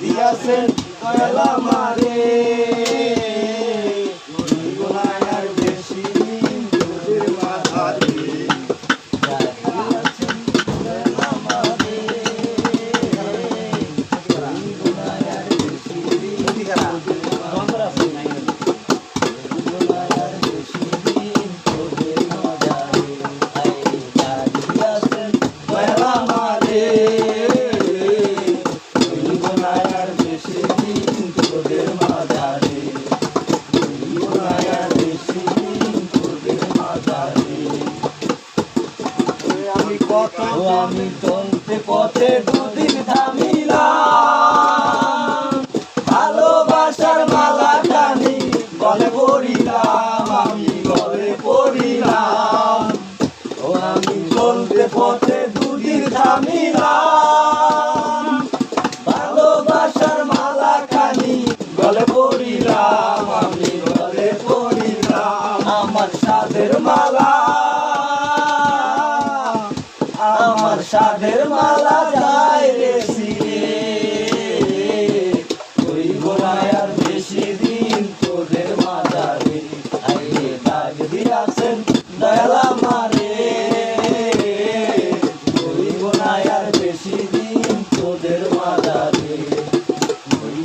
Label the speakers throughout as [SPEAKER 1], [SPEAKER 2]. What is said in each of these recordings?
[SPEAKER 1] দিয়াছেন দয়ালা মারে আর বেশি তোদের মাঝারে। আর বেশি আমি চলতে পথে দুদিন থামিলাম। ভালোবাসার মালা খানি গলে পড়িলাম, আমি গলে পড়িলাম। ও আমি চলতে পথে দুদিন থামিলাম। ভালোবাসার মালা খানি গলে পড়িলাম, আমি গলে পড়িলাম। আমার সাদের মালা আমার সাদের মালা যায় রে সিরে ওই বেশি দিন তোদের মাজারে আইয়ে দাগ দিয়াছেন দয়ালা মারে। ওই গোড়ায় আর বেশি দিন তোদের মাজারে ওই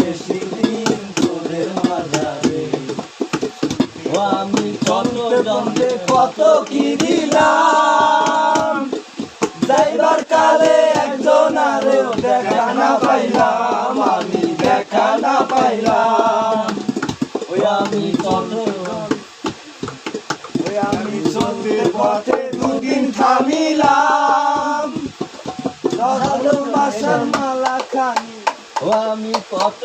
[SPEAKER 1] বেশি দিন তোদের আমি কত জন্মে কত কি দিলাম? যাইবার কালে একজন আরেও দেখা না পাইলাম, আমি দেখা না পাইলাম। ওই আমি ওই আমি চলতে পথে দুদিন থামিলাম। মালা খানি ও আমি কত